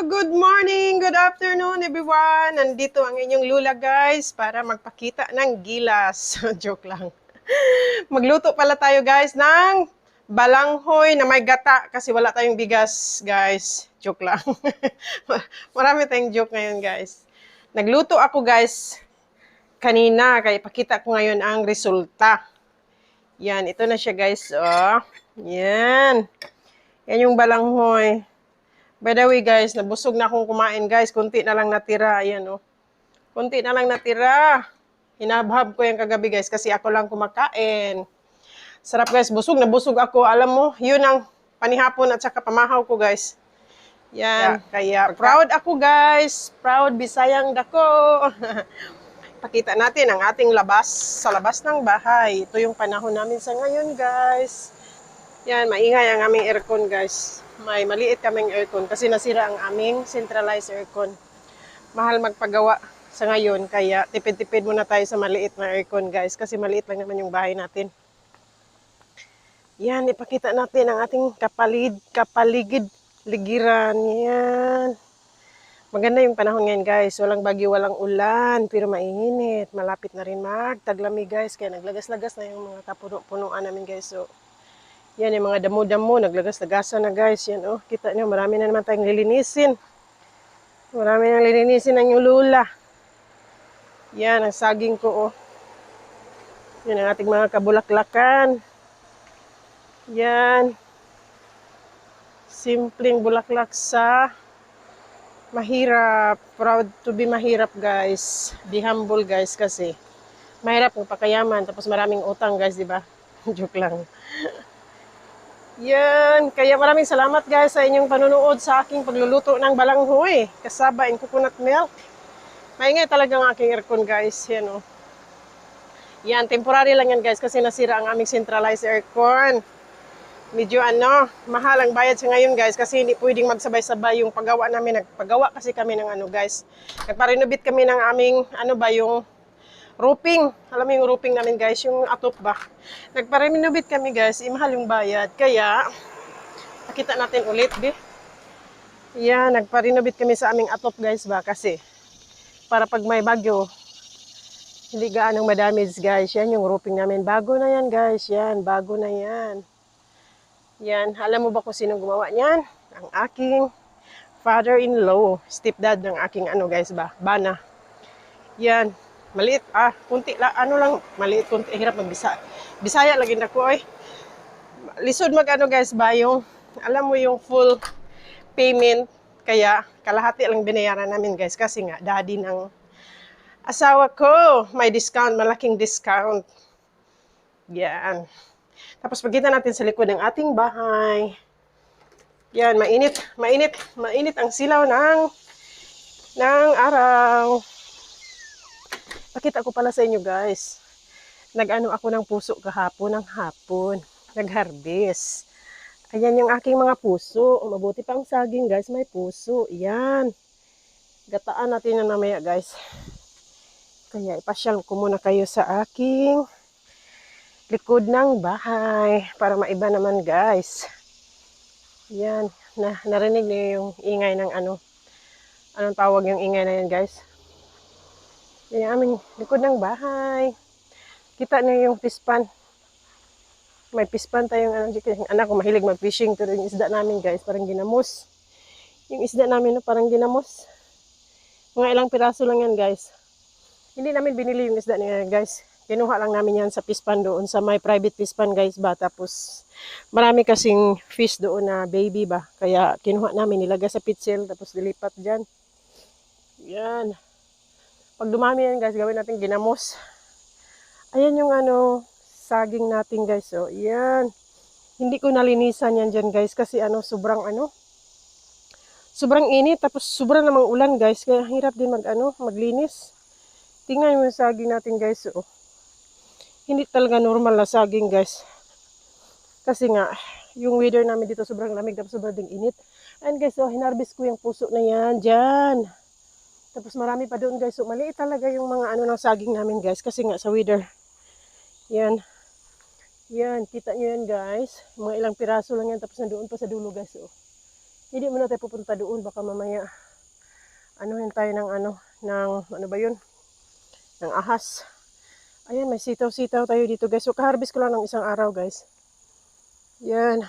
good morning, good afternoon everyone. Nandito ang inyong lula guys para magpakita ng gilas. Joke lang. Magluto pala tayo guys ng balanghoy na may gata kasi wala tayong bigas guys. Joke lang. Marami tayong joke ngayon guys. Nagluto ako guys kanina kaya ipakita ko ngayon ang resulta. Yan, ito na siya guys. Oh. Yan. Yan yung balanghoy. By the way guys, nabusog na akong kumain guys. Kunti na lang natira. Ayan oh. Kunti na lang natira. Hinabhab ko yung kagabi guys kasi ako lang kumakain. Sarap guys, busog na busog ako. Alam mo, yun ang panihapon at saka pamahaw ko guys. Yan, kaya proud ako guys. Proud Bisayang dako. Pakita natin ang ating labas sa labas ng bahay. Ito yung panahon namin sa ngayon guys. Yan, maingay ang aming aircon guys. May maliit kaming aircon kasi nasira ang aming centralized aircon. Mahal magpagawa sa ngayon kaya tipid-tipid muna tayo sa maliit na aircon guys kasi maliit lang naman yung bahay natin. Yan, ipakita natin ang ating kapalid, kapaligid, ligiran. Yan. Maganda yung panahon ngayon guys. Walang bagyo, walang ulan, pero mainit. Malapit na rin magtaglamig guys. Kaya naglagas-lagas na yung mga kapuno-punuan namin guys. So, yan yung mga damo-damo. Naglagas-lagasan na guys. Yan oh, kita nyo, marami na naman tayong lilinisin. Marami nang lilinisin ang yung lula. Yan, ang saging ko oh. Yan ang ating mga kabulaklakan. Yan. Simpleng bulaklak sa mahirap. Proud to be mahirap, guys. Be humble, guys, kasi mahirap kung pakayaman. Tapos maraming utang, guys, di ba? Joke lang. Yan. Kaya maraming salamat, guys, sa inyong panunood sa aking pagluluto ng balanghoy. Kasaba in coconut milk. Maingay talaga ang aking aircon, guys. Yan, oh. Yan, temporary lang yan, guys, kasi nasira ang aming centralized aircon medyo ano, mahal ang bayad sa ngayon guys kasi hindi pwedeng magsabay-sabay yung paggawa namin. Nagpagawa kasi kami ng ano guys. Nagpa-renovate kami ng aming ano ba yung roofing. Alam mo yung roofing namin guys, yung atop ba. Nagpa-renovate kami guys, imahal yung bayad. Kaya, pakita natin ulit, be. Yan, nagpa-renovate kami sa aming atop guys ba kasi para pag may bagyo, hindi gaanong madamage guys. Yan yung roofing namin. Bago na yan guys. Yan, bago na yan. Yan, alam mo ba kung sino gumawa niyan? Ang aking father-in-law, stepdad ng aking ano guys ba, bana. Yan, maliit, ah, kunti la, ano lang, maliit, kunti, hirap magbisa. Bisaya lagi na ko, eh. Lisod mag ano guys ba, yung, alam mo yung full payment, kaya kalahati lang binayaran namin guys, kasi nga, daddy ng asawa ko, may discount, malaking discount. Yan. Tapos pagkita natin sa likod ng ating bahay. Yan, mainit, mainit, mainit ang silaw ng ng araw. Pakita ko pala sa inyo guys. Nag-ano ako ng puso kahapon ng hapon. Nag-harvest. Ayan yung aking mga puso. Mabuti pang saging guys, may puso. Yan. Gataan natin na mamaya guys. Kaya ipasyal ko muna kayo sa aking likod ng bahay para maiba naman guys. Yan, na, narinig niyo yung ingay ng ano. Anong tawag yung ingay na yan guys? Yan yung aming likod ng bahay. Kita niyo yung pispan. May pispan tayong ano, yung anak ko mahilig mag-fishing pero yung isda namin guys parang ginamos. Yung isda namin no, parang ginamos. Mga ilang piraso lang yan guys. Hindi namin binili yung isda niya guys Kinuha lang namin yan sa pispan doon, sa may private pispan guys ba. Tapos marami kasing fish doon na baby ba. Kaya kinuha namin, nilagay sa pitsil, tapos dilipat dyan. Yan. Pag dumami yan guys, gawin natin ginamos. Ayan yung ano, saging natin guys. So, yan. Hindi ko nalinisan yan dyan guys kasi ano, sobrang ano, sobrang init tapos sobrang namang ulan guys kaya hirap din mag ano maglinis tingnan mo yung saging natin guys oh hindi talaga normal na saging guys. Kasi nga, yung weather namin dito sobrang lamig tapos sobrang ding init. And guys, so hinarbis ko yung puso na yan dyan. Tapos marami pa doon guys. So maliit talaga yung mga ano ng saging namin guys. Kasi nga sa weather. Yan. Yan. Kita nyo yan guys. Mga ilang piraso lang yan. Tapos nandoon pa sa dulo guys. Oh. Hindi mo na tayo pupunta doon. Baka mamaya, anuhin tayo ng ano, ng, ano ba yun? Ng ahas. Ayan, may sitaw-sitaw tayo dito guys. So, kaharbis ko lang ng isang araw guys. Yan.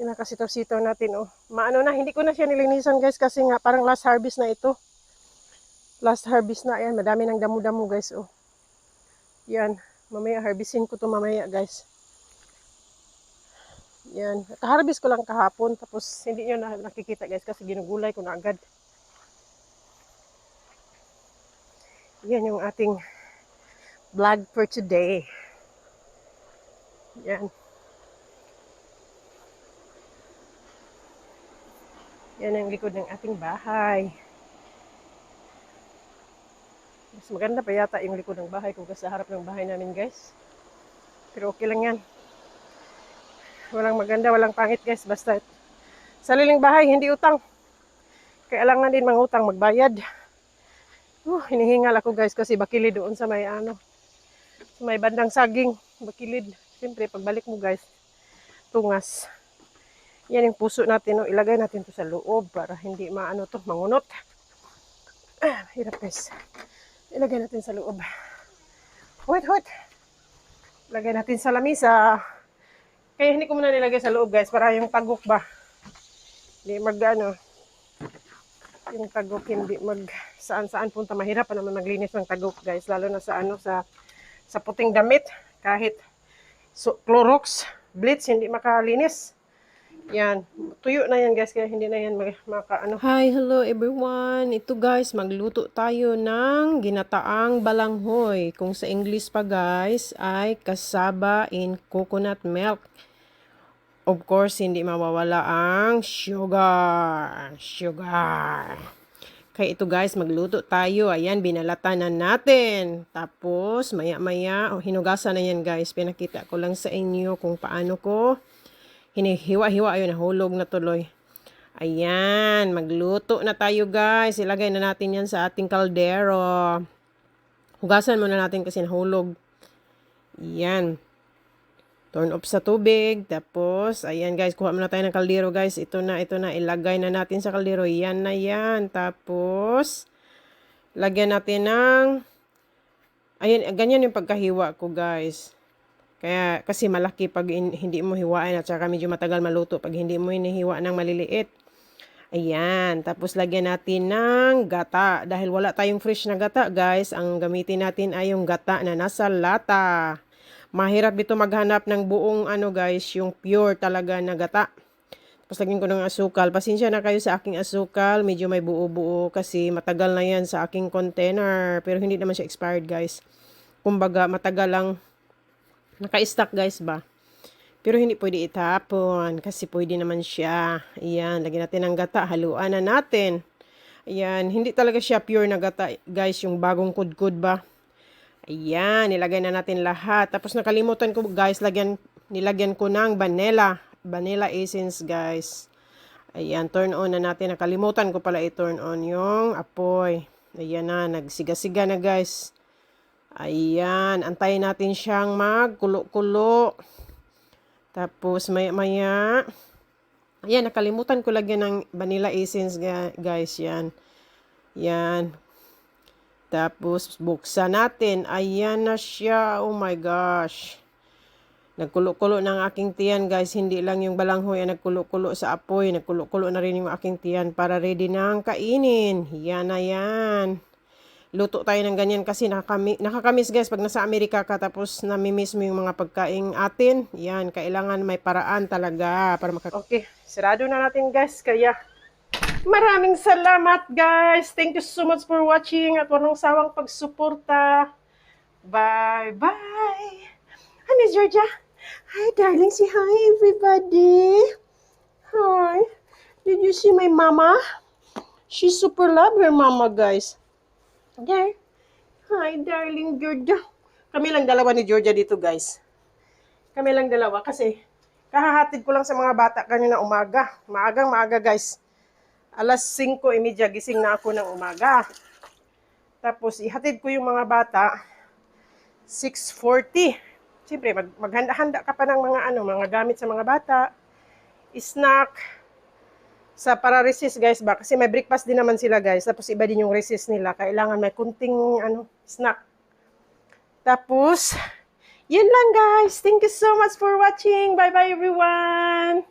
Yan ang kasitaw-sitaw natin oh. Maano na, hindi ko na siya nilinisan guys kasi nga parang last harvest na ito. Last harvest na. Ayan, madami ng damo-damo guys oh. Yan. Mamaya harvestin ko to mamaya guys. Yan. Kaharbis ko lang kahapon. Tapos hindi nyo na nakikita guys kasi ginugulay ko na agad. Yan yung ating vlog for today. Yan. Yan ang likod ng ating bahay. Mas maganda pa yata yung likod ng bahay kung sa harap ng bahay namin guys. Pero okay lang yan. Walang maganda, walang pangit guys. Basta sariling bahay, hindi utang. Kailangan din mangutang, magbayad. Uh, hinihingal ako guys kasi bakilid doon sa may ano. Sa may bandang saging, bakilid. Siyempre, pagbalik mo guys, tungas. Yan yung puso natin. No? Ilagay natin to sa loob para hindi maano to, mangunot. Ah, hirap guys. Ilagay natin sa loob. Wait, wait. Ilagay natin sa lamisa. Kaya hindi ko muna nilagay sa loob guys para yung tagok ba. Hindi mag ano. Yung tagok hindi mag saan saan punta. Mahirap pa naman maglinis ng tagok guys. Lalo na sa ano sa sa puting damit. Kahit so, Clorox, bleach, hindi makalinis. Yan. Tuyo na yan guys. Kaya hindi na yan maka ano. Hi, hello everyone. Ito guys, magluto tayo ng ginataang balanghoy. Kung sa English pa guys, ay kasaba in coconut milk. Of course, hindi mawawala ang sugar. Sugar. Kaya ito guys, magluto tayo. Ayan, binalatan na natin. Tapos, maya-maya, oh, hinugasan na yan guys. Pinakita ko lang sa inyo kung paano ko hinihiwa-hiwa. Ayun, nahulog na tuloy. Ayan, magluto na tayo guys. Ilagay na natin yan sa ating kaldero. Hugasan muna natin kasi nahulog. Yan. Turn off sa tubig. Tapos, ayan guys, kuha muna tayo ng kaldero guys. Ito na, ito na. Ilagay na natin sa kaldero. Yan na yan. Tapos, lagyan natin ng, ayan, ganyan yung pagkahiwa ko guys. Kaya, kasi malaki pag in, hindi mo hiwain at saka medyo matagal maluto pag hindi mo hinihiwa ng maliliit. Ayan. Tapos, lagyan natin ng gata. Dahil wala tayong fresh na gata guys, ang gamitin natin ay yung gata na nasa lata. Mahirap dito maghanap ng buong ano guys, yung pure talaga na gata. Tapos lagyan ko ng asukal. Pasensya na kayo sa aking asukal. Medyo may buo-buo kasi matagal na yan sa aking container. Pero hindi naman siya expired guys. Kumbaga matagal lang naka-stock guys ba. Pero hindi pwede itapon kasi pwede naman siya. Ayan, lagyan natin ng gata. Haluan na natin. Ayan, hindi talaga siya pure na gata guys. Yung bagong kudkud ba. Ayan, nilagay na natin lahat. Tapos nakalimutan ko guys, lagyan, nilagyan ko ng vanilla. Vanilla essence guys. Ayan, turn on na natin. Nakalimutan ko pala i-turn on yung apoy. Ayan na, nagsiga-siga na guys. Ayan, antayin natin siyang magkulo-kulo. Tapos maya-maya. Ayan, nakalimutan ko lagyan ng vanilla essence guys. Yan. Yan. Tapos, buksan natin. Ayan na siya. Oh my gosh. Nagkulo-kulo ng aking tiyan, guys. Hindi lang yung balanghoy ang nagkulo-kulo sa apoy. Nagkulo-kulo na rin yung aking tiyan para ready na kainin. Yan na yan. Luto tayo ng ganyan kasi nakakami, nakakamiss guys pag nasa Amerika ka tapos namimiss mo yung mga pagkain atin. Yan, kailangan may paraan talaga para maka... Okay, sarado na natin guys. Kaya Maraming salamat guys. Thank you so much for watching at walang sawang pagsuporta. Bye bye. Hi Miss Georgia. Hi darling. Say hi everybody. Hi. Did you see my mama? She super love her mama guys. There. Hi darling Georgia. Kami lang dalawa ni Georgia dito guys. Kami lang dalawa kasi kahahatid ko lang sa mga bata kanina umaga. Maagang maaga guys alas 5.30 gising na ako ng umaga. Tapos ihatid ko yung mga bata 6.40. Siyempre, mag, maghanda-handa ka pa ng mga ano, mga gamit sa mga bata, snack, sa para recess guys ba? Kasi may breakfast din naman sila guys. Tapos iba din yung recess nila. Kailangan may kunting ano snack. Tapos yun lang guys. Thank you so much for watching. Bye bye everyone